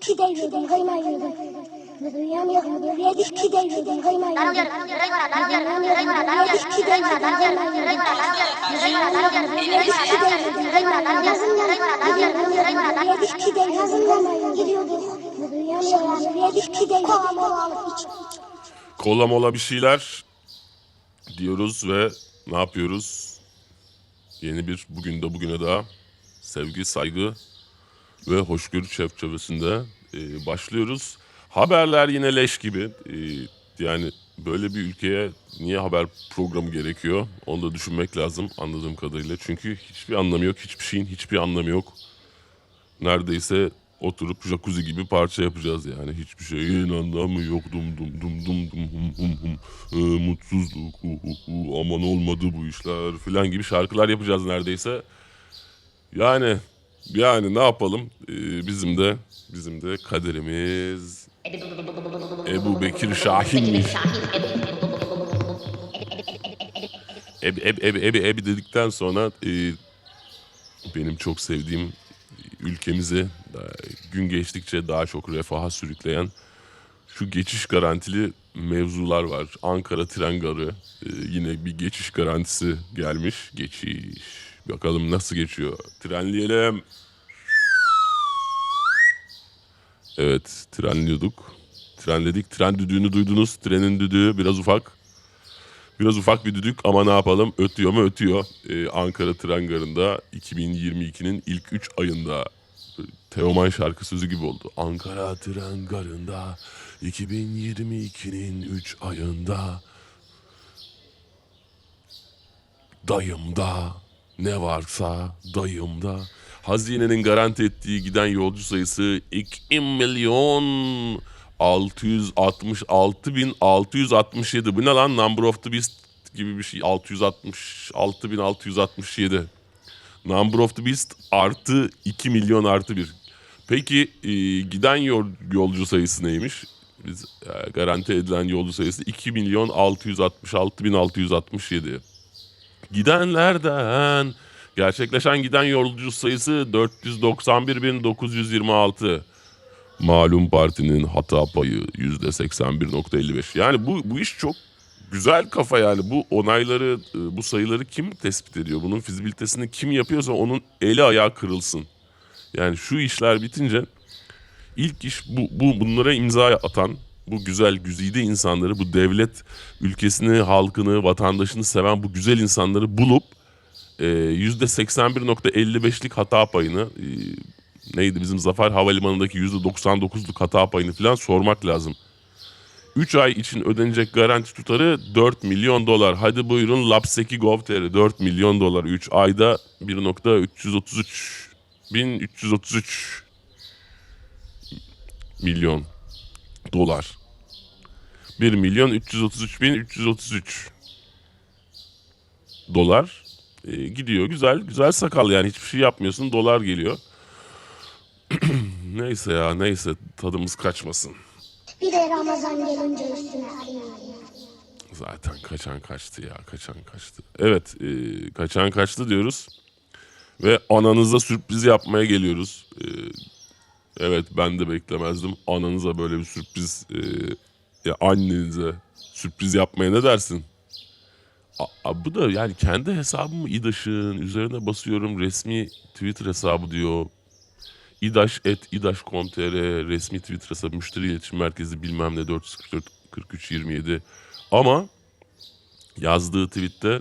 Çi devirdim, Kola mola bir şeyler diyoruz ve ne yapıyoruz? Yeni bir bugün de bugüne daha sevgi, saygı, ve hoşgörü çerçevesinde e, başlıyoruz. Haberler yine leş gibi. E, yani böyle bir ülkeye niye haber programı gerekiyor? Onu da düşünmek lazım anladığım kadarıyla. Çünkü hiçbir anlamı yok. Hiçbir şeyin hiçbir anlamı yok. Neredeyse oturup jacuzzi gibi parça yapacağız yani. Hiçbir şeyin anlamı yok. Dum dum dum dum dum hum hum hum. Ee, mutsuzluk. Hu hu hu. Aman olmadı bu işler filan gibi şarkılar yapacağız neredeyse. Yani yani ne yapalım? Ee, bizim de bizim de kaderimiz Ebu Bekir Şahin'miş. Ebi, ebi, ebi, ebi, ebi dedikten sonra e, benim çok sevdiğim ülkemizi gün geçtikçe daha çok refaha sürükleyen şu geçiş garantili mevzular var. Ankara tren garı e, yine bir geçiş garantisi gelmiş. Geçiş. Bakalım nasıl geçiyor. Trenleyelim. Evet trenliyorduk. Trenledik. Tren düdüğünü duydunuz. Trenin düdüğü biraz ufak. Biraz ufak bir düdük ama ne yapalım ötüyor mu ötüyor. Ee, Ankara Tren Garı'nda 2022'nin ilk 3 ayında Teoman şarkı sözü gibi oldu. Ankara Tren Garı'nda 2022'nin 3 ayında dayımda ne varsa dayımda. Hazinenin garanti ettiği giden yolcu sayısı 2 milyon 666 bin 667. Bu ne lan? Number of the Beast gibi bir şey. 666 bin 667. Number of the Beast artı 2 milyon artı 1. Peki e, giden yol, yolcu sayısı neymiş? Biz e, garanti edilen yolcu sayısı 2 milyon 666 bin 667. Gidenlerden gerçekleşen giden yolcu sayısı 491.926. Malum partinin hata payı %81.55. Yani bu, bu iş çok güzel kafa yani. Bu onayları, e, bu sayıları kim tespit ediyor? Bunun fizibilitesini kim yapıyorsa onun eli ayağı kırılsın. Yani şu işler bitince ilk iş bu, bu bunlara imza atan bu güzel güzide insanları, bu devlet ülkesini, halkını, vatandaşını seven bu güzel insanları bulup e, %81.55'lik hata payını e, neydi bizim Zafer Havalimanı'ndaki %99'luk hata payını falan sormak lazım. 3 ay için ödenecek garanti tutarı 4 milyon dolar. Hadi buyurun Lapseki Gov.tr 4 milyon dolar 3 ayda 1.333 1333 milyon dolar. 1 milyon 333 bin 333 dolar e, gidiyor. Güzel güzel sakal yani hiçbir şey yapmıyorsun dolar geliyor. neyse ya neyse tadımız kaçmasın. Bir de Ramazan gelince üstüne. Zaten kaçan kaçtı ya kaçan kaçtı. Evet e, kaçan kaçtı diyoruz. Ve ananıza sürpriz yapmaya geliyoruz. E, evet ben de beklemezdim. Ananıza böyle bir sürpriz e, ya annenize sürpriz yapmaya ne dersin? A, bu da yani kendi hesabımı İdaş'ın üzerine basıyorum resmi Twitter hesabı diyor. İdaş et İdaş.com.tr resmi Twitter hesabı müşteri iletişim merkezi bilmem ne 444 43 27 ama yazdığı tweette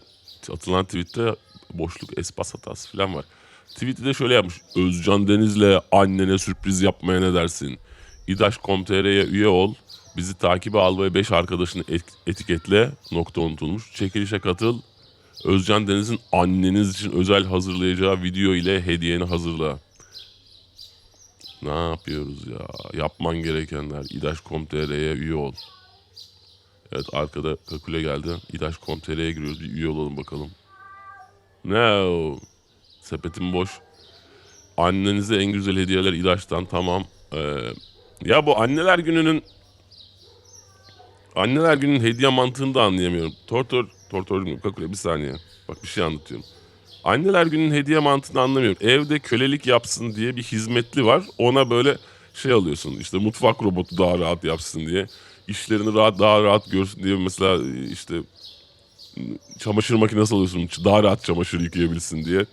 atılan tweette boşluk espas hatası falan var. Tweet'i de şöyle yapmış. Özcan Deniz'le annene sürpriz yapmaya ne dersin? İdaş.com.tr'ye üye ol. Bizi takibe al ve 5 arkadaşını et- etiketle. Nokta unutulmuş. Çekilişe katıl. Özcan Deniz'in anneniz için özel hazırlayacağı video ile hediyeni hazırla. Ne yapıyoruz ya? Yapman gerekenler. İdaş.com.tr'ye üye ol. Evet arkada kakule geldi. İdaş.com.tr'ye giriyoruz. Bir üye olalım bakalım. No. Sepetim boş. Annenize en güzel hediyeler İdaş'tan tamam. Ee, ya bu anneler gününün anneler günün hediye mantığını da anlayamıyorum. Tortor, tortor mu? Kakule bir saniye. Bak bir şey anlatıyorum. Anneler günün hediye mantığını anlamıyorum. Evde kölelik yapsın diye bir hizmetli var. Ona böyle şey alıyorsun. İşte mutfak robotu daha rahat yapsın diye. İşlerini rahat daha rahat görsün diye mesela işte çamaşır makinesi alıyorsun. Daha rahat çamaşır yıkayabilsin diye.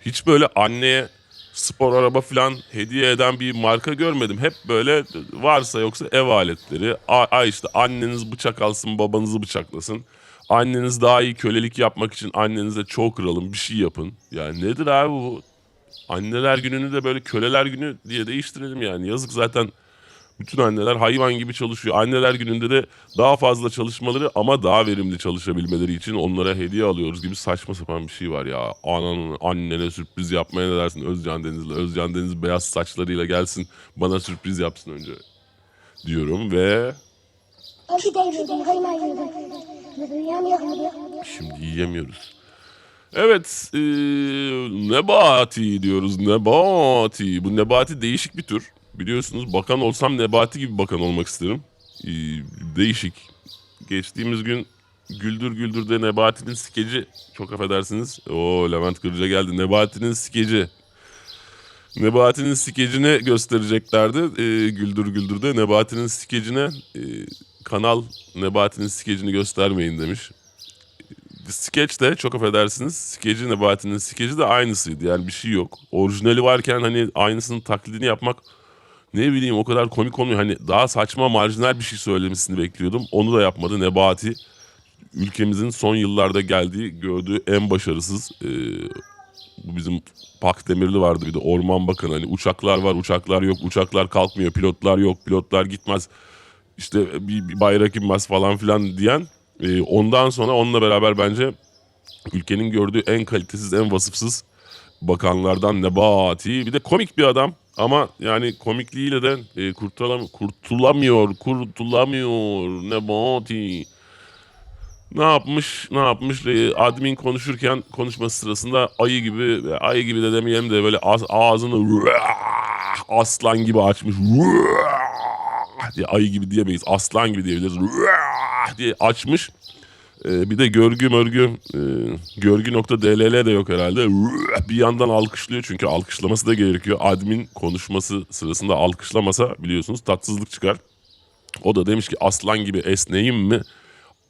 Hiç böyle anneye spor araba falan hediye eden bir marka görmedim. Hep böyle varsa yoksa ev aletleri. Ay işte anneniz bıçak alsın babanızı bıçaklasın. Anneniz daha iyi kölelik yapmak için annenize çok kıralım bir şey yapın. Yani nedir abi bu? Anneler gününü de böyle köleler günü diye değiştirelim yani. Yazık zaten bütün anneler hayvan gibi çalışıyor. Anneler gününde de daha fazla çalışmaları ama daha verimli çalışabilmeleri için onlara hediye alıyoruz gibi saçma sapan bir şey var ya. Ananın annene sürpriz yapmaya ne dersin Özcan Deniz'le? Özcan Deniz beyaz saçlarıyla gelsin bana sürpriz yapsın önce diyorum ve şimdi yiyemiyoruz. Evet, eee, Nebati diyoruz. Nebati. Bu Nebati değişik bir tür. Biliyorsunuz bakan olsam Nebati gibi bakan olmak isterim. Eee, değişik. Geçtiğimiz gün Güldür Güldür'de Nebati'nin skeci. Çok affedersiniz. O Levent Kırca geldi. Nebati'nin skeci. Nebati'nin skecini göstereceklerdi. Eee, Güldür Güldür'de Nebati'nin skecine eee, kanal Nebati'nin skecini göstermeyin demiş skeç de çok affedersiniz. Skeci Nebati'nin skeci de aynısıydı. Yani bir şey yok. Orijinali varken hani aynısının taklidini yapmak ne bileyim o kadar komik olmuyor. Hani daha saçma marjinal bir şey söylemesini bekliyordum. Onu da yapmadı Nebati. Ülkemizin son yıllarda geldiği, gördüğü en başarısız e, bu bizim Pak Demirli vardı bir de Orman Bakanı. Hani uçaklar var, uçaklar yok, uçaklar kalkmıyor, pilotlar yok, pilotlar gitmez. İşte bir, bir bayrak inmez falan filan diyen e, ondan sonra onunla beraber bence ülkenin gördüğü en kalitesiz, en vasıfsız bakanlardan Nebati. Bir de komik bir adam ama yani komikliğiyle de e, kurtulam kurtulamıyor, kurtulamıyor Nebati. Ne yapmış, ne yapmış? E, admin konuşurken konuşması sırasında ayı gibi, ayı gibi de demeyelim de böyle ağz- ağzını aslan gibi açmış. diye ayı gibi diyemeyiz. Aslan gibi diyebiliriz. diye açmış. Ee, bir de görgü mörgü e, görgü.dll de yok herhalde. Bir yandan alkışlıyor çünkü alkışlaması da gerekiyor. Admin konuşması sırasında alkışlamasa biliyorsunuz tatsızlık çıkar. O da demiş ki aslan gibi esneyim mi?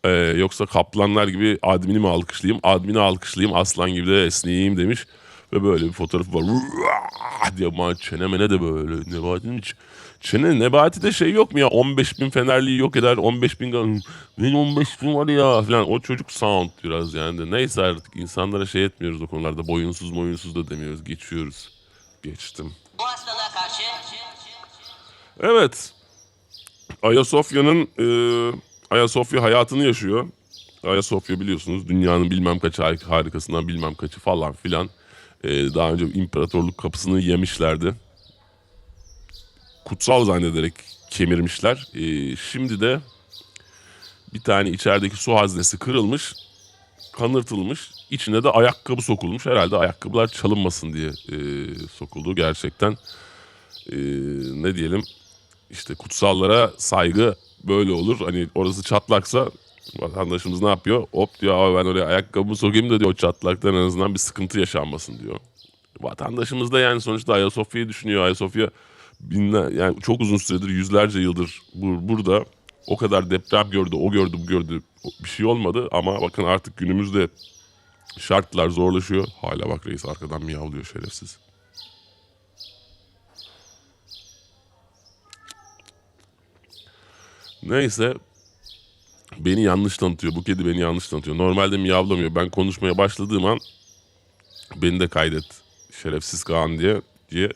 Ee, yoksa kaplanlar gibi admini mi alkışlayayım? Admini alkışlayayım aslan gibi de esneyeyim demiş. Ve böyle bir fotoğrafı var. diye çenemene de böyle. Nebati'nin ç- çene Nebati'de şey yok mu ya? 15 bin Fenerli'yi yok eder. 15 bin benim 15 bin var ya falan. O çocuk sound biraz yani de. Neyse artık insanlara şey etmiyoruz o konularda. Boyunsuz boyunsuz da demiyoruz. Geçiyoruz. Geçtim. Bu hastalığa karşı Evet. Ayasofya'nın e, Ayasofya hayatını yaşıyor. Ayasofya biliyorsunuz dünyanın bilmem kaç har- harikasından bilmem kaçı falan filan. E, daha önce imparatorluk kapısını yemişlerdi. Kutsal zannederek kemirmişler. E, şimdi de bir tane içerideki su haznesi kırılmış, kanırtılmış. İçine de ayakkabı sokulmuş. Herhalde ayakkabılar çalınmasın diye e, sokuldu gerçekten. E, ne diyelim işte kutsallara saygı böyle olur. Hani orası çatlaksa vatandaşımız ne yapıyor? Hop diyor "Abi ben oraya ayakkabımı sokayım da diyor o çatlaktan en azından bir sıkıntı yaşanmasın diyor. Vatandaşımız da yani sonuçta Ayasofya'yı düşünüyor. Ayasofya binler, yani çok uzun süredir yüzlerce yıldır bur- burada o kadar deprem gördü, o gördü, bu gördü. Bir şey olmadı ama bakın artık günümüzde şartlar zorlaşıyor. Hala bak reis arkadan miyavlıyor şerefsiz. Neyse beni yanlış tanıtıyor. Bu kedi beni yanlış tanıtıyor. Normalde miyavlamıyor. Ben konuşmaya başladığım an beni de kaydet. Şerefsiz Kaan diye diye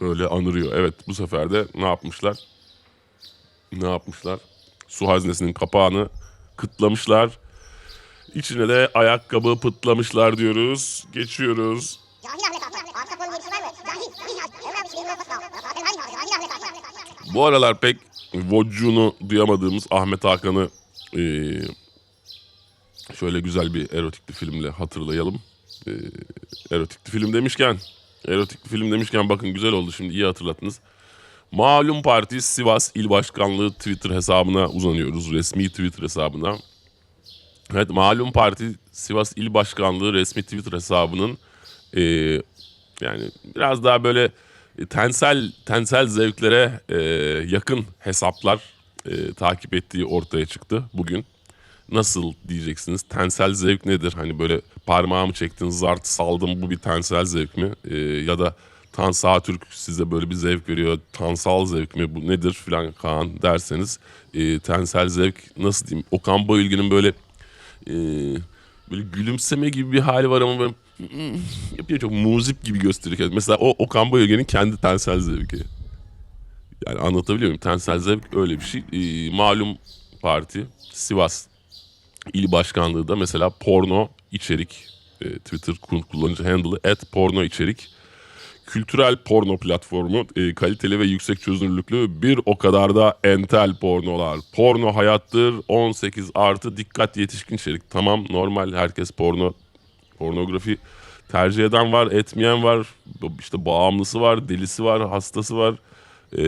böyle anırıyor. Evet bu sefer de ne yapmışlar? Ne yapmışlar? Su haznesinin kapağını kıtlamışlar. İçine de ayakkabı pıtlamışlar diyoruz. Geçiyoruz. Bu aralar pek vocuğunu duyamadığımız Ahmet Hakan'ı eee, şöyle güzel bir erotikli filmle hatırlayalım. Eee erotikli film demişken, erotikli film demişken bakın güzel oldu şimdi iyi hatırlattınız. Malum Parti Sivas İl Başkanlığı Twitter hesabına uzanıyoruz. Resmi Twitter hesabına. Evet malum parti Sivas İl Başkanlığı resmi Twitter hesabının e, yani biraz daha böyle e, tensel tensel zevklere e, yakın hesaplar e, takip ettiği ortaya çıktı bugün. Nasıl diyeceksiniz? Tensel zevk nedir? Hani böyle parmağımı çektin, zart saldım bu bir tensel zevk mi? E, ya da Tan Sağtürk size böyle bir zevk veriyor. Tansal zevk mi bu nedir filan Kaan derseniz e, tensel zevk nasıl diyeyim? Okan Bayülgen'in böyle e, böyle gülümseme gibi bir hali var ama böyle yapıyor çok muzip gibi gösteriyor. Mesela o Okan Bayülgen'in kendi tensel zevki. Yani anlatabiliyor muyum? Tensel zevk öyle bir şey. E, malum parti Sivas İl Başkanlığı da mesela porno içerik e, Twitter kullanıcı handle'ı et porno içerik kültürel porno platformu e, kaliteli ve yüksek çözünürlüklü bir o kadar da entel pornolar. Porno hayattır 18 artı dikkat yetişkin içerik. Tamam normal herkes porno pornografi tercih eden var etmeyen var işte bağımlısı var delisi var hastası var e,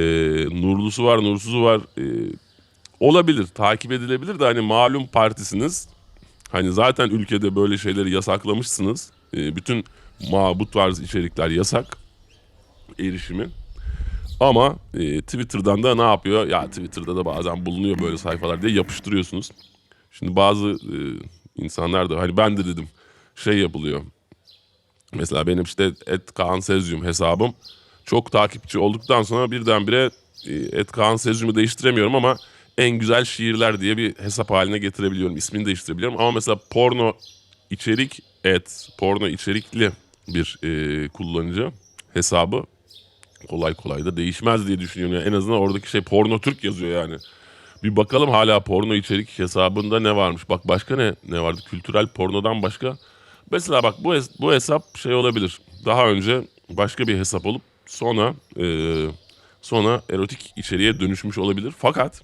nurlusu var nursuzu var E, olabilir takip edilebilir de hani malum partisiniz Hani zaten ülkede böyle şeyleri yasaklamışsınız. E, bütün ma bu tarz içerikler yasak erişimi. Ama e, Twitter'dan da ne yapıyor? Ya Twitter'da da bazen bulunuyor böyle sayfalar diye yapıştırıyorsunuz. Şimdi bazı e, insanlar da hani ben de dedim şey yapılıyor. Mesela benim işte et Kaan Sezyum hesabım çok takipçi olduktan sonra birdenbire et Kaan Sezyum'u değiştiremiyorum ama en güzel şiirler diye bir hesap haline getirebiliyorum. İsmini değiştirebiliyorum ama mesela porno içerik et porno içerikli bir e, kullanıcı hesabı kolay kolay da değişmez diye düşünüyorum. Yani en azından oradaki şey porno Türk yazıyor yani. Bir bakalım hala porno içerik hesabında ne varmış. Bak başka ne ne vardı? Kültürel pornodan başka. Mesela bak bu bu hesap şey olabilir. Daha önce başka bir hesap olup sonra e, sonra erotik içeriğe dönüşmüş olabilir. Fakat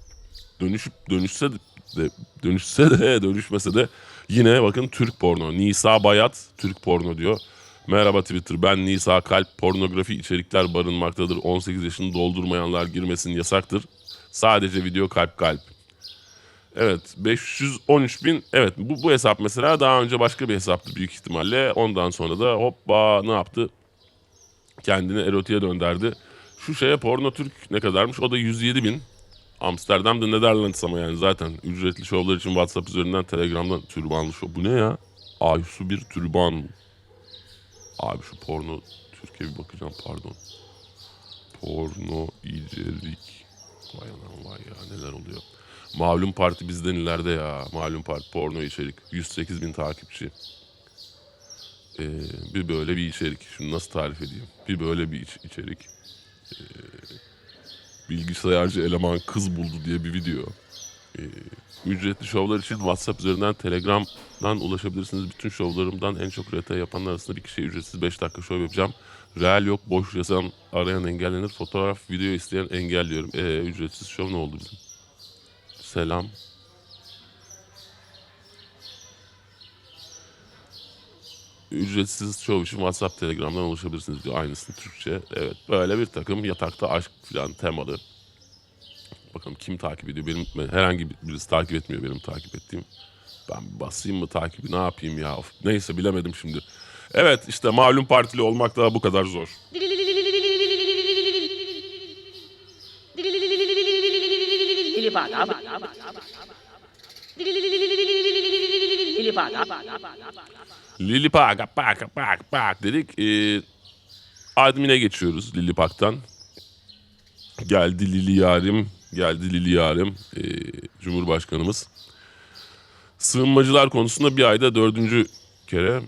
dönüşüp dönüşse de dönüşse de dönüşmese de yine bakın Türk porno. Nisa Bayat Türk porno diyor. Merhaba Twitter ben Nisa Kalp pornografi içerikler barınmaktadır. 18 yaşını doldurmayanlar girmesin yasaktır. Sadece video kalp kalp. Evet 513 bin evet bu, bu hesap mesela daha önce başka bir hesaptı büyük ihtimalle. Ondan sonra da hoppa ne yaptı? Kendini erotiğe dönderdi. Şu şeye porno Türk ne kadarmış? O da 107 bin. Amsterdam'da Netherlands ama yani zaten ücretli şovlar için WhatsApp üzerinden Telegram'dan türbanlı şov. Bu ne ya? Aysu bir türban. Abi şu porno Türkiye bir bakacağım pardon. Porno içerik. Vay anam vay ya neler oluyor. Malum parti bizden ileride ya. Malum parti porno içerik. 108 bin takipçi. Ee, bir böyle bir içerik. Şunu nasıl tarif edeyim? Bir böyle bir iç- içerik. Ee, bilgisayarcı eleman kız buldu diye bir video. Ee, ücretli şovlar için WhatsApp üzerinden Telegram'dan ulaşabilirsiniz. Bütün şovlarımdan en çok RT yapanlar arasında bir kişiye ücretsiz 5 dakika şov yapacağım. Real yok, boş yazan arayan engellenir. Fotoğraf, video isteyen engelliyorum. Ee, ücretsiz şov ne oldu bizim? Selam. Ücretsiz şov için WhatsApp, Telegram'dan ulaşabilirsiniz diyor. Aynısını Türkçe. Evet böyle bir takım yatakta aşk falan temalı. Bakalım kim takip ediyor? Benim herhangi birisi takip etmiyor benim takip ettiğim. Ben basayım mı takibi ne yapayım ya? Of, neyse bilemedim şimdi. Evet işte malum partili olmak da bu kadar zor. Lili Pak, pak, pak, pak dedik. Ee, admine geçiyoruz Lili Pak'tan. Geldi Lili Yarim, geldi Lili Yarim, ee, Cumhurbaşkanımız. Sığınmacılar konusunda bir ayda dördüncü kere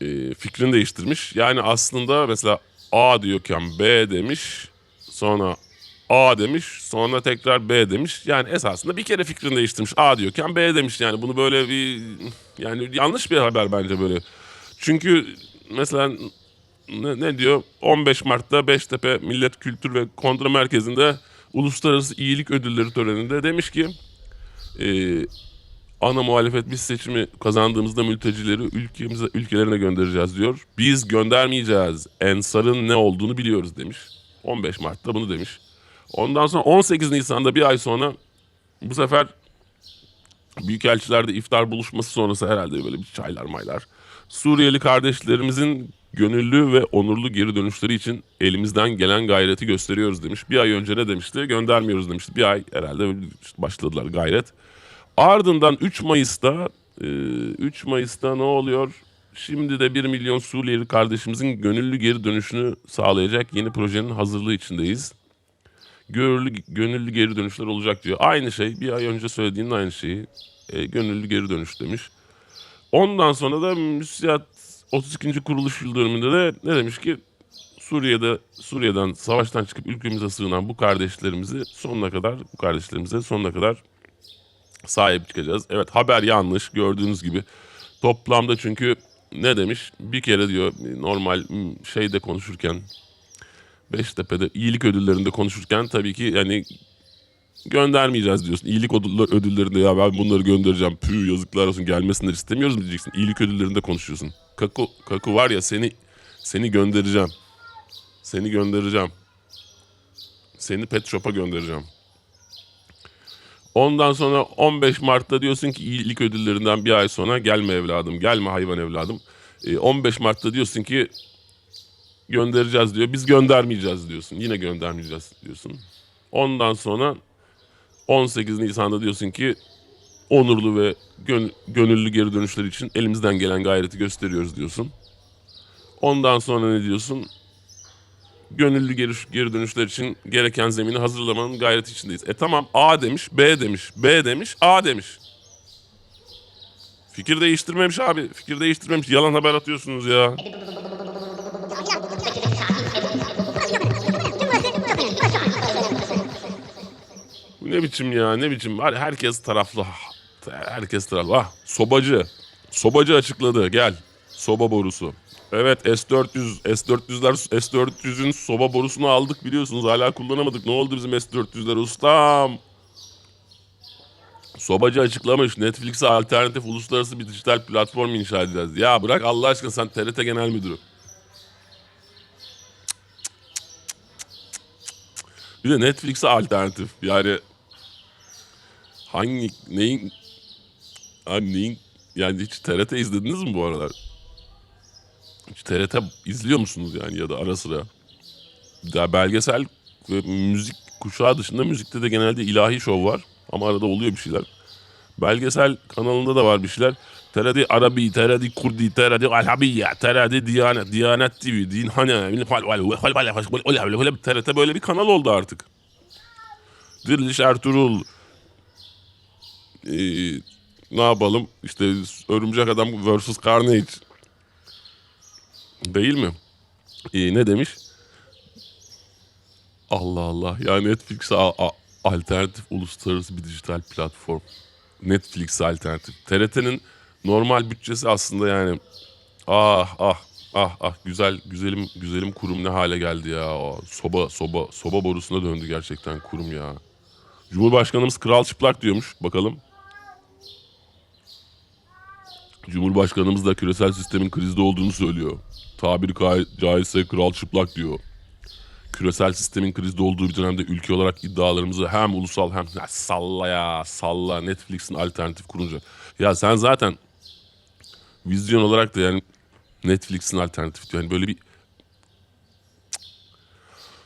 e, fikrini değiştirmiş. Yani aslında mesela A diyorken B demiş, sonra A demiş, sonra tekrar B demiş. Yani esasında bir kere fikrini değiştirmiş. A diyorken B demiş. Yani bunu böyle bir yani yanlış bir haber bence böyle. Çünkü mesela ne, ne diyor? 15 Mart'ta Beştepe Millet Kültür ve Kongre Merkezi'nde Uluslararası İyilik Ödülleri töreninde demiş ki e, ana muhalefet biz seçimi kazandığımızda mültecileri ülkemize ülkelerine göndereceğiz diyor. Biz göndermeyeceğiz. Ensar'ın ne olduğunu biliyoruz demiş. 15 Mart'ta bunu demiş. Ondan sonra 18 Nisan'da bir ay sonra bu sefer Büyükelçilerde iftar buluşması sonrası herhalde böyle bir çaylar maylar. Suriyeli kardeşlerimizin gönüllü ve onurlu geri dönüşleri için elimizden gelen gayreti gösteriyoruz demiş. Bir ay önce ne demişti? Göndermiyoruz demişti. Bir ay herhalde başladılar gayret. Ardından 3 Mayıs'ta e, 3 Mayıs'ta ne oluyor? Şimdi de 1 milyon Suriyeli kardeşimizin gönüllü geri dönüşünü sağlayacak yeni projenin hazırlığı içindeyiz. Gönüllü, gönüllü geri dönüşler olacak diyor. Aynı şey bir ay önce söylediğinin aynı şeyi. E, gönüllü geri dönüş demiş. Ondan sonra da müsiyat 32. kuruluş yıl dönümünde de ne demiş ki Suriye'de Suriye'den savaştan çıkıp ülkemize sığınan bu kardeşlerimizi sonuna kadar bu kardeşlerimize sonuna kadar sahip çıkacağız. Evet haber yanlış gördüğünüz gibi. Toplamda çünkü ne demiş? Bir kere diyor normal şeyde konuşurken Beştepe'de iyilik ödüllerinde konuşurken tabii ki yani göndermeyeceğiz diyorsun. İyilik ödüller- ödüllerinde ya ben bunları göndereceğim. Püh yazıklar olsun gelmesinler istemiyoruz mu diyeceksin. İyilik ödüllerinde konuşuyorsun. Kaku, Kaku var ya seni seni göndereceğim. Seni göndereceğim. Seni pet shop'a göndereceğim. Ondan sonra 15 Mart'ta diyorsun ki iyilik ödüllerinden bir ay sonra gelme evladım, gelme hayvan evladım. Ee, 15 Mart'ta diyorsun ki göndereceğiz diyor. Biz göndermeyeceğiz diyorsun. Yine göndermeyeceğiz diyorsun. Ondan sonra 18 Nisan'da diyorsun ki onurlu ve gön- gönüllü geri dönüşler için elimizden gelen gayreti gösteriyoruz diyorsun. Ondan sonra ne diyorsun? Gönüllü geri, geri dönüşler için gereken zemini hazırlamanın gayreti içindeyiz. E tamam A demiş, B demiş, B demiş, A demiş. Fikir değiştirmemiş abi. Fikir değiştirmemiş. Yalan haber atıyorsunuz ya. ne biçim ya ne biçim. Herkes taraflı. Herkes taraflı. Ah sobacı. Sobacı açıkladı gel. Soba borusu. Evet S400 S400'ler S400'ün soba borusunu aldık biliyorsunuz hala kullanamadık. Ne oldu bizim S400'ler ustam? Sobacı açıklamış Netflix'e alternatif uluslararası bir dijital platform inşa edeceğiz. Ya bırak Allah aşkına sen TRT Genel Müdürü. Bir de Netflix'e alternatif. Yani hangi neyin hani neyin yani hiç TRT izlediniz mi bu aralar? Hiç TRT izliyor musunuz yani ya da ara sıra? Ya belgesel ve müzik kuşağı dışında müzikte de genelde ilahi şov var. Ama arada oluyor bir şeyler. Belgesel kanalında da var bir şeyler. TRT Arabi, TRT Kurdi, TRT Alhabiye, TRT Diyanet, Diyanet TV, Din Hane, TRT böyle bir kanal oldu artık. Diriliş Ertuğrul, ee, ne yapalım? İşte Örümcek Adam vs. Carnage. Değil mi? Ee, ne demiş? Allah Allah. Ya Netflix a- a- alternatif uluslararası bir dijital platform. Netflix alternatif. TRT'nin normal bütçesi aslında yani ah ah ah ah güzel güzelim güzelim kurum ne hale geldi ya. Aa, soba soba soba borusuna döndü gerçekten kurum ya. Cumhurbaşkanımız kral çıplak diyormuş. Bakalım. Cumhurbaşkanımız da küresel sistemin krizde olduğunu söylüyor. Tabiri ca- caizse kral çıplak diyor. Küresel sistemin krizde olduğu bir dönemde ülke olarak iddialarımızı hem ulusal hem ya salla ya salla Netflix'in alternatif kurunca. Ya sen zaten vizyon olarak da yani Netflix'in alternatif. Yani böyle bir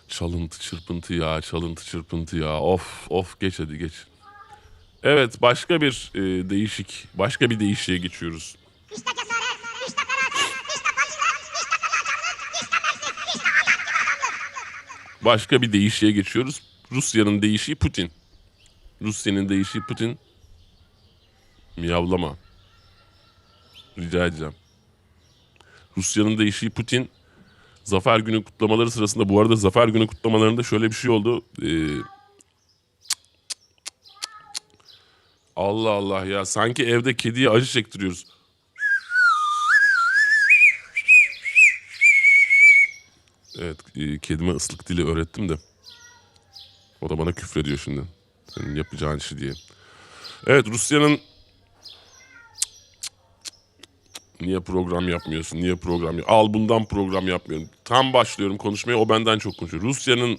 çalıntı çırpıntı ya çalıntı çırpıntı ya of of geç hadi geç. Evet başka bir e, değişik başka bir değişiğe geçiyoruz. Başka bir değişiğe geçiyoruz. Rusya'nın değişiği Putin. Rusya'nın değişiği Putin. Miyavlama. Rica edeceğim. Rusya'nın değişiği Putin. Zafer günü kutlamaları sırasında bu arada Zafer günü kutlamalarında şöyle bir şey oldu. Ee, Allah Allah ya sanki evde kediye acı çektiriyoruz. Evet, e, kedime ıslık dili öğrettim de. O da bana küfrediyor şimdi. Senin yapacağın işi diye. Evet, Rusya'nın... Niye program yapmıyorsun? Niye program yap- Al bundan program yapmıyorum. Tam başlıyorum konuşmaya, o benden çok konuşuyor. Rusya'nın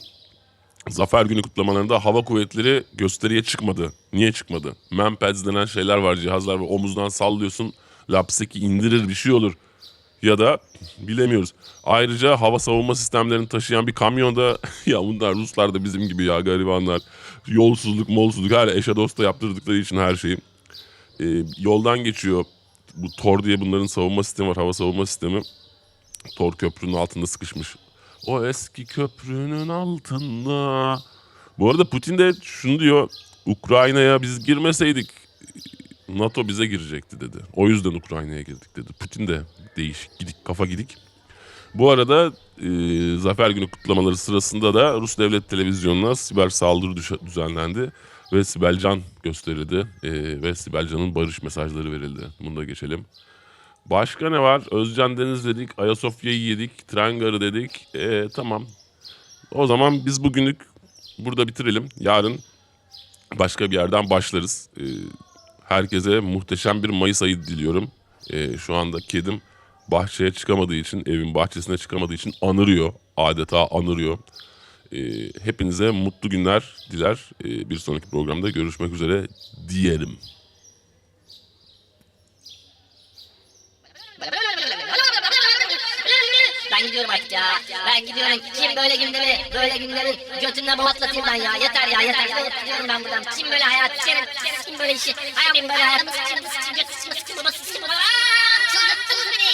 Zafer Günü kutlamalarında hava kuvvetleri gösteriye çıkmadı. Niye çıkmadı? Manpads denen şeyler var cihazlar ve omuzdan sallıyorsun. Lapseki indirir bir şey olur. Ya da bilemiyoruz. Ayrıca hava savunma sistemlerini taşıyan bir kamyonda ya bunlar Ruslar da bizim gibi ya garibanlar. Yolsuzluk molsuzluk her eşe dosta yaptırdıkları için her şeyi. Ee, yoldan geçiyor. Bu Tor diye bunların savunma sistemi var. Hava savunma sistemi. Tor köprünün altında sıkışmış. O eski köprünün altında. Bu arada Putin de şunu diyor. Ukrayna'ya biz girmeseydik NATO bize girecekti dedi. O yüzden Ukrayna'ya girdik dedi. Putin de değişik gidik kafa gidik. Bu arada e, Zafer Günü kutlamaları sırasında da Rus Devlet Televizyonu'na siber saldırı düzenlendi. Ve Sibel Can gösterildi. E, ve Sibel Can'ın barış mesajları verildi. Bunu da geçelim. Başka ne var? Özcan Deniz dedik, Ayasofya'yı yedik, Tren Garı dedik. E, tamam. O zaman biz bugünlük burada bitirelim. Yarın başka bir yerden başlarız. E, herkese muhteşem bir Mayıs ayı diliyorum. E, şu anda kedim bahçeye çıkamadığı için, evin bahçesine çıkamadığı için anırıyor. Adeta anırıyor. E, hepinize mutlu günler diler. E, bir sonraki programda görüşmek üzere diyelim. Ben gidiyorum artık ya. Ben gidiyorum. Kim böyle gündemi, böyle gündemi götünden patlatayım ben ya. Yeter ya, yeter. Gidiyorum ben buradan. Kim böyle hayat, kim, kim böyle işi, hayat, kim böyle hayat, kim, kim,